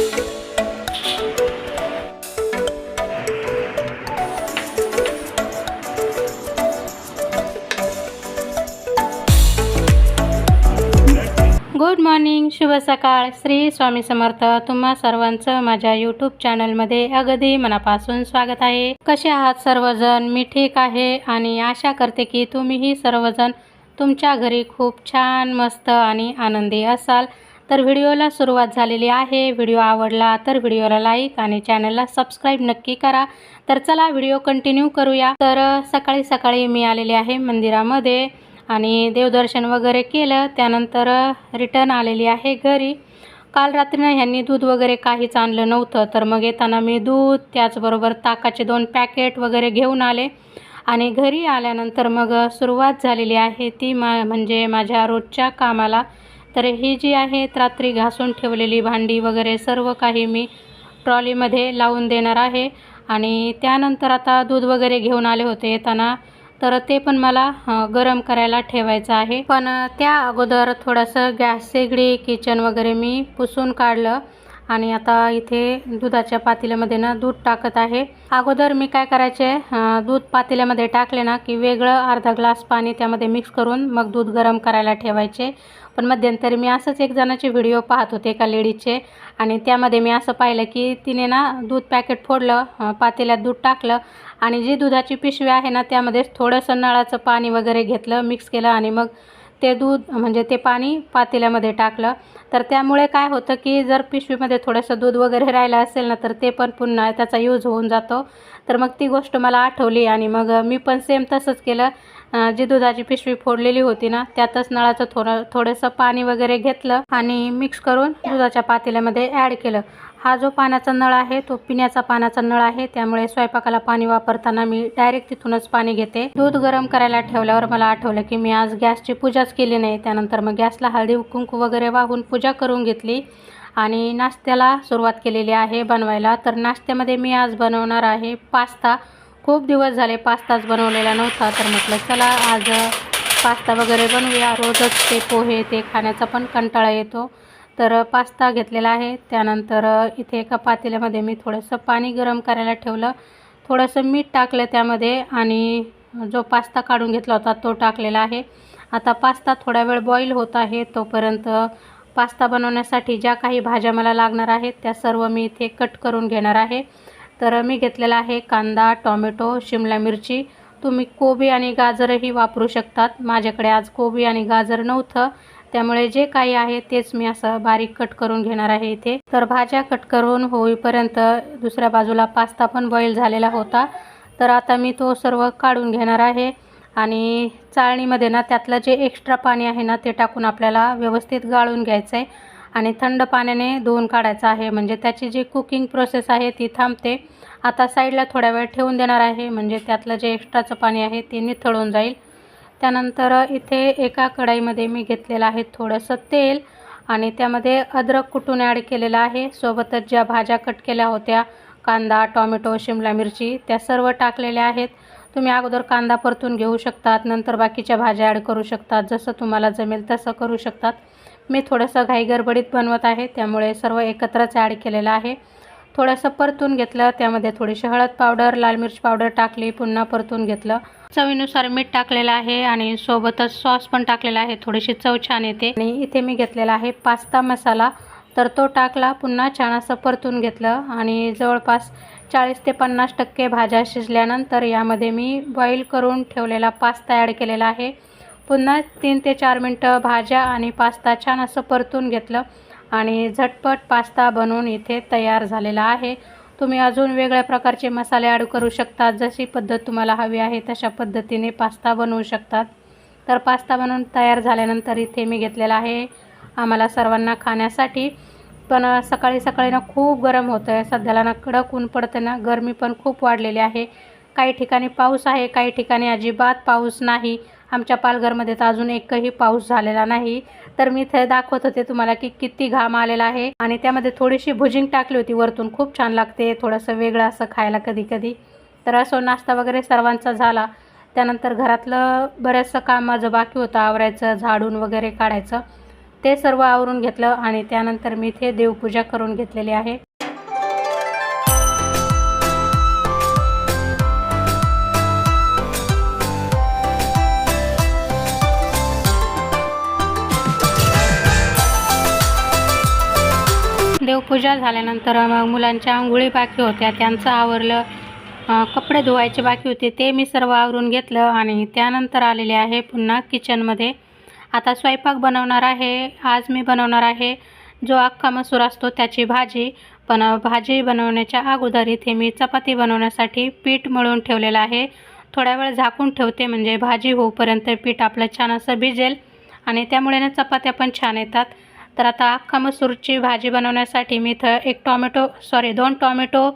Good morning शुभ सकाळ. श्री स्वामी समर्थ तुम्हा सर्वांचं माझ्या यूट्यूब चॅनलमध्ये अगदी मनापासून स्वागत आहे. कसे आहात सर्वजण? मी ठीक आहे आणि आशा करते की तुम्हीही सर्वजण तुमच्या घरी खूप छान मस्त आणि आनंदी असाल. तर व्हिडिओला सुरुवात झालेली आहे. व्हिडिओ आवडला तर व्हिडिओला लाईक आणि चॅनलला सबस्क्राईब नक्की करा. तर चला व्हिडिओ कंटिन्यू करूया. तर सकाळी सकाळी मी आलेली आहे मंदिरामध्ये आणि देवदर्शन वगैरे केलं. त्यानंतर रिटर्न आलेली आहे घरी. काल रात्रीनं ह्यांनी दूध वगैरे काहीच आणलं नव्हतं. तर मग येताना मी दूध त्याचबरोबर ताकाचे दोन पॅकेट वगैरे घेऊन आले. आणि घरी आल्यानंतर मग सुरुवात झालेली आहे ती मा म्हणजे माझ्या रोजच्या कामाला. तर ही जी आहेत रात्री घासून ठेवलेली भांडी वगैरे सर्व काही मी ट्रॉलीमध्ये लावून देणार आहे. आणि त्यानंतर आता दूध वगैरे घेऊन आले होते येताना. तर ते पण मला गरम करायला ठेवायचं आहे. पण त्या अगोदर थोडंसं गॅस शेगडी किचन वगैरे मी पुसून काढलं. आणि आता इथे दुधाच्या पातेल्यामध्ये ना दूध टाकत आहे. अगोदर मी काय करायचे दूध पातेल्यामध्ये टाकले ना की वेगळं अर्धा ग्लास पाणी त्यामध्ये मिक्स करून मग दूध गरम करायला ठेवायचे. पण मध्यंतरी मी असंच एक जणाचे व्हिडिओ पाहत होते एका लेडीजचे आणि त्यामध्ये मी असं पाहिलं की तिने ना दूध पॅकेट फोडलं पातेल्यात दूध टाकलं आणि जी दुधाची पिशवी आहे ना त्यामध्ये थोडंसं नळाचं पाणी वगैरे घेतलं मिक्स केलं आणि मग ते दूध म्हणजे ते पाणी पातेल्यामध्ये टाकलं. तर त्यामुळे काय होतं की जर पिशवीमध्ये थोडंसं दूध वगैरे राहिलं असेल ना तर ते पण पुन्हा त्याचा यूज होऊन जातो. तर मग ती गोष्ट मला आठवली आणि मग मी पण सेम तसंच केलं. जी दुधाची पिशवी फोडलेली होती ना त्यातच नळाचं थोडं थोडंसं पाणी वगैरे घेतलं आणि मिक्स करून दुधाच्या पातेल्यामध्ये ॲड केलं. हा जो पाण्याचा नळ आहे तो पिण्याचा पाण्याचा नळ आहे. त्यामुळे स्वयंपाकाला पाणी वापरताना मी डायरेक्ट तिथूनच पाणी घेते. दूध गरम करायला ठेवल्यावर मला आठवलं की मी आज गॅसची पूजाच केली नाही. त्यानंतर मग गॅसला हळदी कुंकू वगैरे वाहून पूजा करून घेतली आणि नाश्त्याला सुरुवात केलेली आहे बनवायला. तर नाश्त्यामध्ये मी आज बनवणार आहे पास्ता. खूप दिवस झाले पास्ताच बनवलेला नव्हता. तर म्हटलं चला आज पास्ता वगैरे बनवूया. रोजच ते पोहे ते खाण्याचा पण कंटाळा येतो. तर पास्ता घेतलेला आहे. त्यानंतर इथे एका पातेल्यामध्ये मी थोडंसं पाणी गरम करायला ठेवलं. थोडंसं मीठ टाकलं त्यामध्ये आणि जो पास्ता काढून घेतला होता तो टाकलेला आहे. आता पास्ता थोडा वेळ बॉईल होत आहे. तोपर्यंत पास्ता बनवण्यासाठी ज्या काही भाज्या मला लागणार आहेत त्या सर्व मी इथे कट करून घेणार आहे. तर मी घेतलेला आहे कांदा टॉमॅटो शिमला मिरची. तुम्ही कोबी आणि गाजरही वापरू शकतात. माझ्याकडे आज कोबी आणि गाजर नव्हतं. त्यामुळे जे काही आहे तेच मी असं बारीक कट करून घेणार आहे इथे. तर भाज्या कट करून होईपर्यंत दुसऱ्या बाजूला पास्ता पण बॉईल झालेला होता. तर आता मी तो सर्व काढून घेणार आहे. आणि चाळणीमध्ये ना त्यातलं जे एक्स्ट्रा पाणी आहे ना ते टाकून आपल्याला व्यवस्थित गाळून घ्यायचं आहे आणि थंड पाण्याने धुवून काढायचं आहे. म्हणजे त्याची जी कुकिंग प्रोसेस आहे ती थांबते. आता साईडला थोड्या वेळ ठेवून देणार आहे. म्हणजे त्यातलं जे एक्स्ट्राचं पाणी आहे ते निथळून जाईल. त्यानंतर इथे एका कढाईमध्ये मी घेतलेलं आहे थोडंसं तेल आणि त्यामध्ये अद्रक कुटून ॲड केलेलं आहे. सोबतच ज्या भाज्या कट केल्या होत्या कांदा टॉमॅटो शिमला मिरची त्या सर्व टाकलेल्या आहेत. तुम्ही अगोदर कांदा परतून घेऊ शकतात नंतर बाकीच्या भाज्या ॲड करू शकतात. जसं तुम्हाला जमेल तसं करू शकतात. मी थोडंसं घाईगडबडीत बनवत आहे त्यामुळे सर्व एकत्रच ॲड केलेलं आहे. थोडंसं परतून घेतलं. त्यामध्ये थोडीशी हळद पावडर लाल मिरच पावडर टाकली पुन्हा परतून घेतलं. चवीनुसार मीठ टाकलेलं आहे आणि सोबतच सॉस पण टाकलेला आहे. थोडीशी चव छान येते. आणि इथे मी घेतलेला आहे पास्ता मसाला. तर तो टाकला पुन्हा छान असं परतून घेतलं. आणि जवळपास चाळीस ते पन्नास टक्के भाज्या शिजल्यानंतर यामध्ये मी बॉईल करून ठेवलेला पास्ता ॲड केलेला आहे. पुन्हा तीन ते चार मिनटं भाज्या आणि पास्ता छान असं परतून घेतलं. आणि झटपट पास्ता बनवून इथे तयार झालेला आहे. तुम्ही अजून वेगळ्या प्रकारचे मसाले ॲड करू शकतात. जशी पद्धत तुम्हाला हवी आहे तशा पद्धतीने पास्ता बनवू शकतात. तर पास्ता बनवून तयार झाल्यानंतर इथे मी घेतलेला आहे आम्हाला सर्वांना खाण्यासाठी. पण सकाळी सकाळी ना खूप गरम होतं आहे सध्याला ना कडक ऊन पडतं ना. गरमी पण खूप वाढलेली आहे. काही ठिकाणी पाऊस आहे काही ठिकाणी अजिबात पाऊस नाही. आमच्या पालघरमध्ये तर अजून एकही पाऊस झालेला नाही. तर मी इथे दाखवत होते तुम्हाला की किती घाम आलेला आहे. आणि त्यामध्ये थोडीशी भुजिंग टाकली होती वरतून. खूप छान लागते. थोडंसं वेगळं असं खायला कधी कधी. तर असं नाश्ता वगैरे सर्वांचा झाला. त्यानंतर घरातलं बऱ्याचसं काम माझं बाकी होतं. आवरायचं झाडून वगैरे काढायचं. ते सर्व आवरून घेतलं आणि त्यानंतर मी इथे देवपूजा करून घेतलेली आहे. पूजा झाल्यानंतर मग मुलांच्या आंघोळी बाकी होत्या. त्यांचं आवरलं कपडे धुवायचे बाकी होते. ते मी सर्व आवरून घेतलं आणि त्यानंतर आलेले आहे पुन्हा किचनमध्ये. आता स्वयंपाक बनवणार आहे. आज मी बनवणार आहे जो अख्खा मसूर असतो त्याची भाजी. पण भाजी बनवण्याच्या अगोदर इथे मी चपाती बनवण्यासाठी पीठ मळून ठेवलेलं आहे. थोड्या वेळ झाकून ठेवते म्हणजे भाजी होऊपर्यंत पीठ आपलं छान असं भिजेल आणि त्यामुळे ना चपात्या पण छान येतात. तर आता अख्खा मसूरची भाजी बनवण्यासाठी मी इथं एक टॉमॅटो सॉरी दोन टॉमॅटो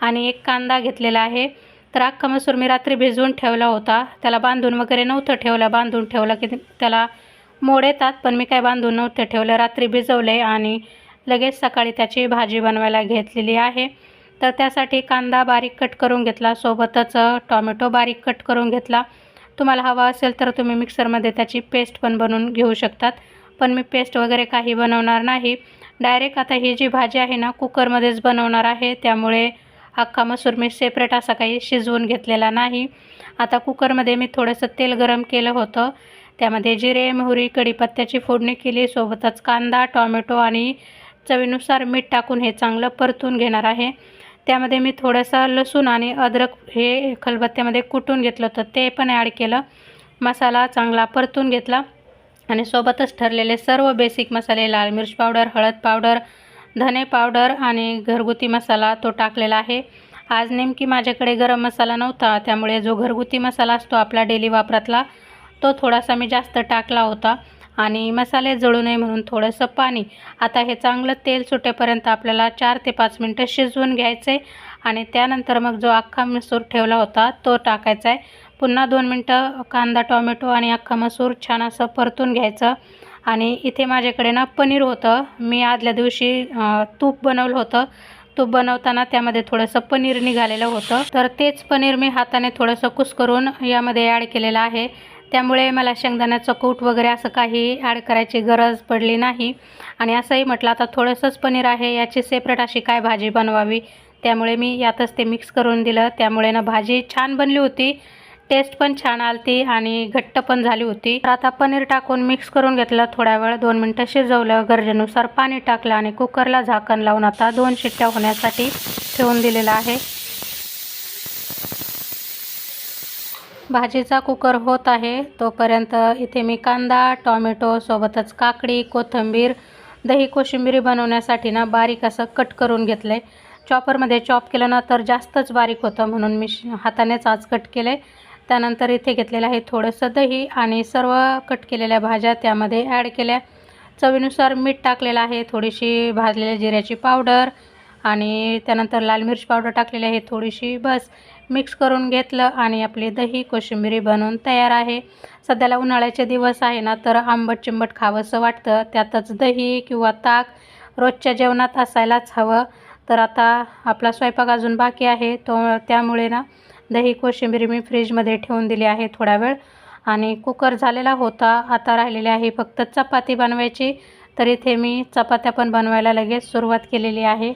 आणि एक कांदा घेतलेला आहे. तर अख्खा मसूर मी रात्री भिजवून ठेवला होता. त्याला बांधून वगैरे नव्हतं ठेवलं. बांधून ठेवलं की त्याला मोड येतात पण मी काय बांधून नव्हतं ठेवलं. रात्री भिजवले आणि लगेच सकाळी त्याची भाजी बनवायला घेतलेली आहे. तर त्यासाठी कांदा बारीक कट करून घेतला. सोबतच टॉमॅटो बारीक कट करून घेतला. तुम्हाला हवा असेल तर तुम्ही मिक्सरमध्ये त्याची पेस्ट पण बनवून घेऊ शकतात. पण मी पेस्ट वगैरे काही बनवणार नाही. डायरेक्ट आता ही जी भाजी आहे ना कुकरमध्येच बनवणार आहे. त्यामुळे अख्खा मसूर मी सेपरेट असा काही शिजवून घेतलेला नाही. आता कुकरमध्ये मी थोडंसं तेल गरम केलं होतं. त्यामध्ये जिरे मोहरी कढीपत्त्याची फोडणी केली. सोबतच कांदा टॉमॅटो आणि चवीनुसार मीठ टाकून हे चांगलं परतून घेणार आहे. त्यामध्ये मी थोडंसं लसूण आणि अद्रक हे खलबत्त्यामध्ये कुटून घेतलं होतं. ते पण ॲड केलं. मसाला चांगला परतून घेतला. आणि सोबतच ठरलेले सर्व बेसिक मसाले लाल मिर्च पावडर हळद पावडर धने पावडर आणि घरगुती मसाला तो टाकलेला आहे. आज नेमकी माझ्याकडे गरम मसाला नव्हता त्यामुळे जो घरगुती मसाला असतो आपला डेली वापरातला तो थोडासा मी जास्त टाकला होता. आणि मसाले जळू नये म्हणून थोडंसं पाणी. आता हे चांगलं तेल सुटेपर्यंत आपल्याला चार ते पाच मिनटं शिजवून घ्यायचे आणि त्यानंतर मग जो अख्खा मिसूर ठेवला होता तो टाकायचा आहे पुन्हा दोन मिनटं कांदा टोमॅटो आणि अख्खा मसूर छान असं परतून घ्यायचं. आणि इथे माझ्याकडे ना पनीर होतं. मी आदल्या दिवशी तूप बनवलं होतं. तूप बनवताना त्यामध्ये थोडंसं पनीर निघालेलं होतं. तर तेच पनीर मी हाताने थोडंसं कुस्करून यामध्ये ॲड केलेलं आहे. त्यामुळे मला शेंगदाण्याचं कूट वगैरे असं काही ॲड करायची गरज पडली नाही. आणि असंही म्हटलं आता थोडंसंच पनीर आहे याची सेपरेट अशी काय भाजी बनवावी? त्यामुळे मी यातच ते मिक्स करून दिलं. त्यामुळे ना भाजी छान बनली होती. टेस्ट पण छान आलती आणि घट्ट पण झाली होती. तर आता पनीर टाकून मिक्स करून घेतलं थोड्या वेळ दोन मिनटं शिजवलं गरजेनुसार पाणी टाकलं आणि कुकरला झाकण लावून आता दोन शिट्ट्या होण्यासाठी ठेवून दिलेलं आहे. भाजीचा कुकर होत आहे तोपर्यंत इथे मी कांदा टॉमॅटो सोबतच काकडी कोथिंबीर दही कोशिंबिरी बनवण्यासाठी ना बारीक असं कट करून घेतलं आहे चॉपरमध्ये चॉप केलं ना तर जास्तच बारीक होतं म्हणून मी हातानेच आज कट केलं आहे त्यानंतर इथे घेतलेलं आहे थोडंसं दही आणि सर्व कट केलेल्या भाज्या त्यामध्ये ॲड केल्या. चवीनुसार मीठ टाकलेलं आहे थोडीशी भाजलेल्या जिऱ्याची पावडर आणि त्यानंतर लाल मिरची पावडर टाकलेली आहे थोडीशी बस. मिक्स करून घेतलं आणि आपली दही कोशिंबिरी बनवून तयार आहे. सध्याला उन्हाळ्याचे दिवस आहे ना तर आंबट चिंबट खावंसं वाटतं. त्यातच दही किंवा ताक रोजच्या जेवणात असायलाच हवं. तर आता आपला स्वयंपाक अजून बाकी आहे तो त्यामुळे ना दही कोशिंबीर मी फ्रीजमध्ये ठेवून दिली आहे थोडा वेळ. आणि कुकर झालेला होता आता राहिलेली आहे फक्त चपाती बनवायची. तर इथे मी चपात्या पण बनवायला लगेच सुरुवात केलेली आहे.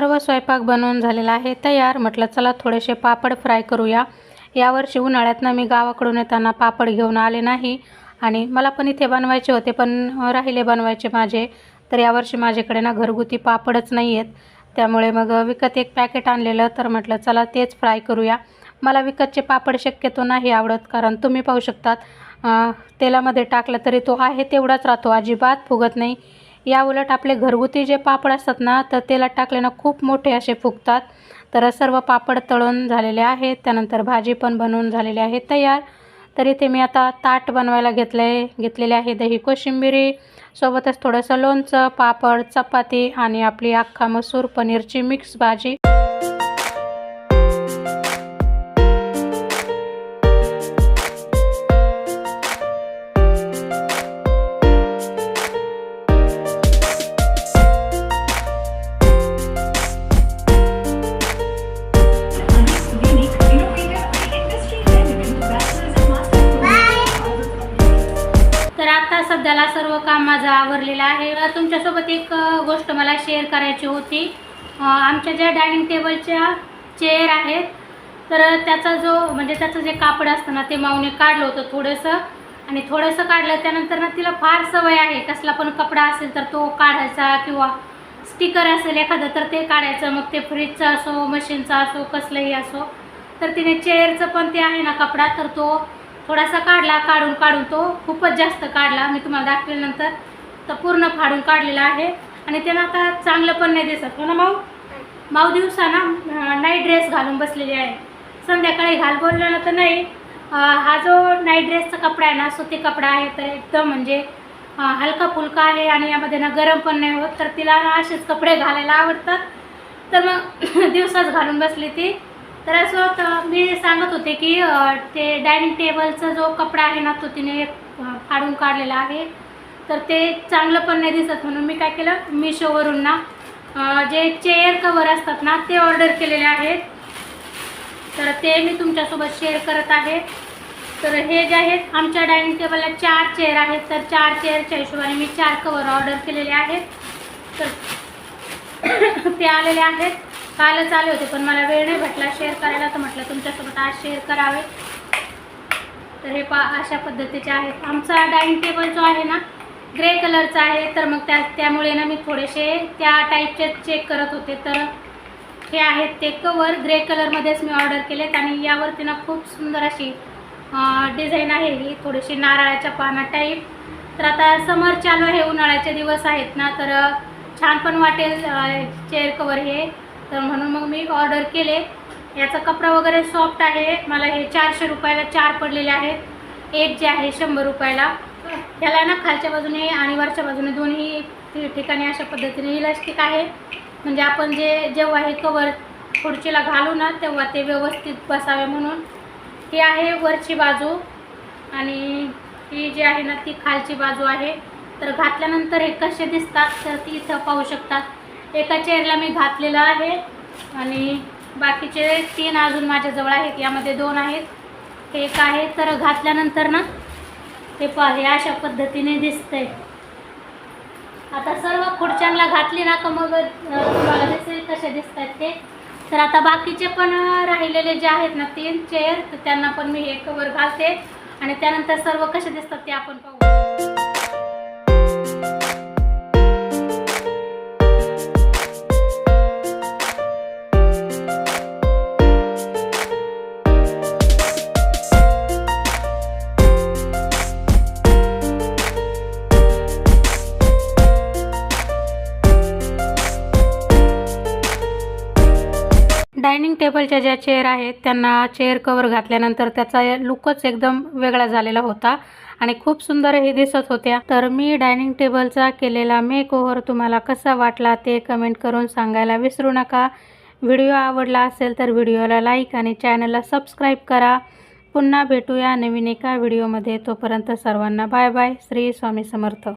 सर्व स्वयंपाक बनवून झालेला आहे तयार. म्हटलं चला थोडेसे पापड फ्राय करूया. यावर्षी उन्हाळ्यातनं मी गावाकडून येताना पापड घेऊन आले नाही. आणि मला पण इथे बनवायचे होते पण राहिले बनवायचे माझे. तर यावर्षी माझ्याकडे ना घरगुती पापडच नाही आहेत त्यामुळे मग विकत एक पॅकेट आणलेलं. तर म्हटलं चला तेच फ्राय करूया. मला विकतचे पापड शक्यतो नाही आवडत कारण तुम्ही पाहू शकतात तेलामध्ये टाकलं तरी तो आहे तेवढाच राहतो. अजिबात फुगत नाही. या उलट आपले घरगुती जे पापड असतात ना तर तेलात टाकले ना खूप मोठे असे फुगतात. तर सर्व पापड तळून झालेले आहेत. त्यानंतर भाजी पण बनवून झालेली आहे तयार. तर इथे मी आता ताट बनवायला घेतले घेतलेले आहे दही कोशिंबिरी. सोबतच थोडंसं लोणचं पापड चपाती आणि आपली अख्खा मसूर पनीरची मिक्स भाजी. काम माझं आवरलेलं आहे. तुमच्यासोबत एक गोष्ट मला शेअर करायची होती. आमच्या ज्या डायनिंग टेबलच्या चेअर आहेत तर त्याचा जो म्हणजे त्याचं जे कापड असतं ना ते माऊने काढलं होतं थोडंसं. आणि थोडंसं काढलं त्यानंतर ना तिला फार सवय आहे कसला पण कपडा असेल तर तो काढायचा किंवा स्टिकर असेल एखादं तर ते काढायचं. मग ते फ्रीजचं असो मशीनचा असो कसलंही असो. तर तिने चेअरचं पण ते आहे ना कपडा तर तो थोडासा काढला काढून काढून तो खूपच जास्त काढला. मी तुम्हाला दाखवेल तर पूर्ण फाडून काढलेला आहे. आणि त्यानं आता चांगलं पण नाही दिसत. हो ना माऊ माऊ दिवसा ना नाईट ड्रेस घालून बसलेली आहे. संध्याकाळी घाल बोललं तर नाही. हा जो नाईट ड्रेसचा कपडा आहे ना सुती कपडा आहे तर एकदम म्हणजे हलका फुलका आहे आणि यामध्ये ना गरम पण नाही होत. तर तिला ना असेच कपडे घालायला आवडतात. तर मग दिवसाच घालून बसली ती. तर असं होतं मी सांगत होते की ते डायनिंग टेबलचा जो कपडा आहे ना तो तिने फाडून काढलेला आहे. तर ते चांगलं पण नाही दिसत म्हणून मी काय केलं मिशोवरून ना जे चेअर कवर असतात ना ते ऑर्डर केलेले आहेत. तर ते मी तुमच्यासोबत शेअर करत आहे. तर हे जे आहेत आमच्या डायनिंग टेबलला चार चेअर आहेत. तर चार चेअरच्या हिशोबाने मी चार कवर ऑर्डर केलेले आहेत. तर ते आलेले आहेत. कालच आले होते पण मला वेळ नाही भेटला. शेअर करायला तर म्हटलं तुमच्यासोबत आज शेअर करावे. तर हे पा अशा पद्धतीचे आहेत. आमचा डायनिंग टेबल जो आहे ना ग्रे कलरचा आहे. तर मग त्या त्यामुळे ना मी थोडेसे त्या टाईपचे चेक करत होते. तर हे आहेत ते कवर ग्रे कलरमध्येच मी ऑर्डर केलेत आणि यावरती ना खूप सुंदर अशी डिझाईन आहे ही. थोडीशी नारळाच्या पाना टाईप तर आता समर चालू आहे उन्हाळ्याचे दिवस आहेत ना तर छान पण वाटेल चेअर कवर हे. तर म्हणून मग मी ऑर्डर केले. याचा कपडा वगैरे सॉफ्ट आहे. मला हे चारशे रुपयाला चार पडलेले आहेत. एक जे आहे शंभर रुपयाला. ह्याला ना खालच्या बाजूने आणि वरच्या बाजूने दोन्ही ठिकाणी अशा पद्धतीने इलास्टिक आहे. म्हणजे आपण जे जेव्हा हे कवर खुर्चीला घालू ना तेव्हा ते व्यवस्थित बसावे म्हणून. ही आहे वरची बाजू. आणि ही जी आहे ना ती खालची बाजू आहे. तर घातल्यानंतर हे कसे दिसतात तर ती इथं पाहू शकतात. एका चेअरला मी घातलेलं आहे आणि बाकीचे तीन अजून माझ्याजवळ आहेत. यामध्ये दोन आहेत. एक आहे तर घातल्यानंतर ना हे पहा हे अशा पद्धतीने दिसतंय. आता सर्व खुर्च्यांना घातली ना का मग तुम्हाला दिसेल कसे दिसत आहेत ते. तर आता बाकीचे पण राहिलेले जे आहेत ना तीन चेअर तर त्यांना पण मी हे कवर घालते. आणि त्यानंतर सर्व कसे दिसतात ते आपण पाहू. डायनिंग टेबलच्या ज्या चेअर आहेत त्यांना चेअर कवर घातल्यानंतर त्याचा लुकच एकदम वेगळा झालेला होता आणि खूप सुंदर हे दिसत होत्या. तर मी डायनिंग टेबलचा केलेला मेकओव्हर तुम्हाला कसा वाटला ते कमेंट करून सांगायला विसरू नका. व्हिडिओ आवडला असेल तर व्हिडिओला लाईक आणि चॅनलला सबस्क्राईब करा. पुन्हा भेटूया नवीन एका व्हिडिओमध्ये. तोपर्यंत सर्वांना बाय बाय. श्री स्वामी समर्थ.